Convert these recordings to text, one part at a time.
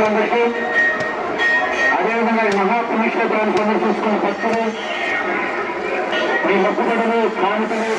భక్తులందరికీ అదేవిధంగా ఈ మహాపుణ్యక్షేత్రాన్ని సందర్శించుకున్న భక్తులు మీ మొక్కుబడులు కానుకలు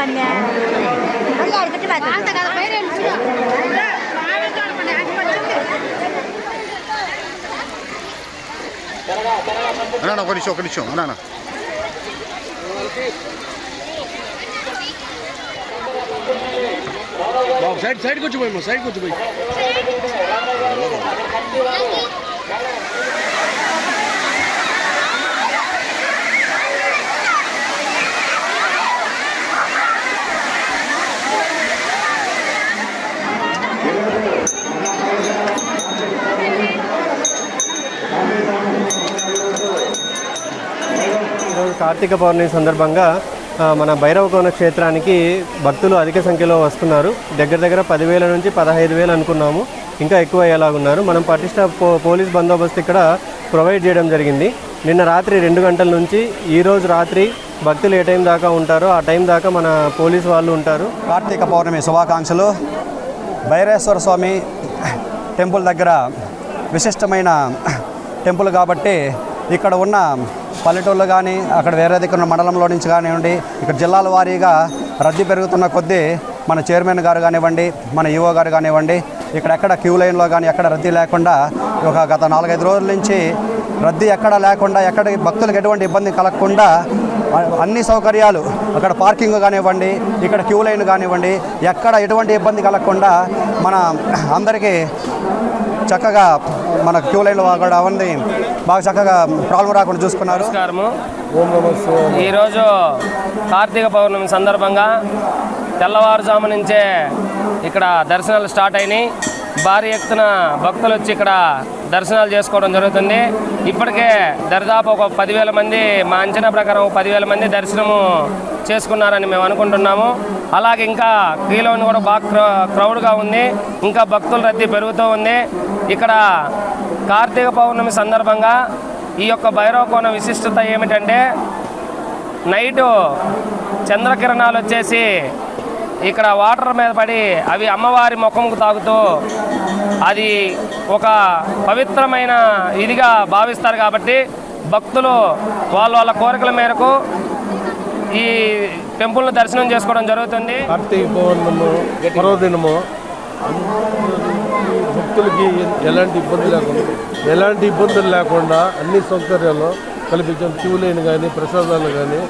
గురించి పని అడిగితే అంత కదా పైన వెళ్ళి అన్నా ఒక నిమిషం ఒక నిమిషం అన్నా సైడ్ సైడ్కి వచ్చి పోయి సైడ్కి వచ్చి పోయి కార్తీక పౌర్ణమి సందర్భంగా మన భైరవకోన క్షేత్రానికి భక్తులు అధిక సంఖ్యలో వస్తున్నారు. దగ్గర దగ్గర పదివేల నుంచి పదహైదు వేలు అనుకున్నాము. ఇంకా ఎక్కువ అయ్యేలాగున్నారు. మనం పటిష్ట పో పోలీస్ బందోబస్తు ఇక్కడ ప్రొవైడ్ చేయడం జరిగింది. నిన్న రాత్రి రెండు గంటల నుంచి ఈరోజు రాత్రి భక్తులు ఏ టైం దాకా ఉంటారో ఆ టైం దాకా మన పోలీస్ వాళ్ళు ఉంటారు. కార్తీక పౌర్ణమి శుభాకాంక్షలు. భైరేశ్వర స్వామి టెంపుల్ దగ్గర విశిష్టమైన టెంపుల్ కాబట్టి ఇక్కడ ఉన్న పల్లెటూళ్ళు కానీ అక్కడ వేరే దగ్గర ఉన్న మండలంలో నుంచి కానివ్వండి ఇక్కడ జిల్లాల వారీగా రద్దీ పెరుగుతున్న కొద్దీ మన చైర్మన్ గారు కానివ్వండి మన ఈఓ గారు కానివ్వండి ఇక్కడ ఎక్కడ క్యూ లైన్లో కానీ ఎక్కడ రద్దీ లేకుండా ఒక గత నాలుగైదు రోజుల నుంచి రద్దీ ఎక్కడ లేకుండా ఎక్కడ భక్తులకు ఎటువంటి ఇబ్బంది కలగకుండా అన్ని సౌకర్యాలు అక్కడ పార్కింగ్ కానివ్వండి ఇక్కడ క్యూ లైన్ కానివ్వండి ఎక్కడ ఎటువంటి ఇబ్బంది కలగకుండా మన అందరికీ చక్కగా మన క్యూ లైన్లో కూడా ఉంది. బాగా చక్కగా ప్రాబ్లం రాకుండా చూసుకున్నారు. నమస్కారము. ఈరోజు కార్తీక పౌర్ణమి సందర్భంగా తెల్లవారుజాము నుంచే ఇక్కడ దర్శనాలు స్టార్ట్ అయినాయి. భారీ ఎత్తున భక్తులు వచ్చి ఇక్కడ దర్శనాలు చేసుకోవడం జరుగుతుంది. ఇప్పటికే దరిదాపు ఒక పదివేల మంది మా అంచనా ప్రకారం ఒక పదివేల మంది దర్శనము చేసుకున్నారని మేము అనుకుంటున్నాము. అలాగే ఇంకా క్రీలోని కూడా బాగా క్రౌ- క్రౌడ్గా ఉంది. ఇంకా భక్తుల రద్దీ పెరుగుతూ ఉంది. ఇక్కడ కార్తీక పౌర్ణమి సందర్భంగా ఈ యొక్క భైరవకోన విశిష్టత ఏమిటంటే నైటు చంద్రకిరణాలు వచ్చేసి ఇక్కడ వాటర్ మీద పడి అవి అమ్మవారి ముఖంకు తాగుతూ అది ఒక పవిత్రమైన ఇదిగా భావిస్తారు కాబట్టి భక్తులు వాళ్ళ వాళ్ళ కోరికల మేరకు ఈ టెంపుల్ను దర్శనం చేసుకోవడం జరుగుతుంది. కార్తీక పౌర్ణము పర్వదినము భక్తులకి ఎలాంటి ఇబ్బంది లేకుండా ఎలాంటి ఇబ్బందులు లేకుండా అన్ని సౌకర్యాలు కల్పించాం. క్యూ లైన్ కానీ ప్రసాదాలు కానీ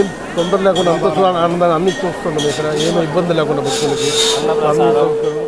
ఏం తొందర లేకుండా అంత ఆనందంగా అన్ని చూస్తున్నాం ఇక్కడ. ఏమీ ఇబ్బంది లేకుండా భక్తులకి. అన్ని సౌకర్యాలు.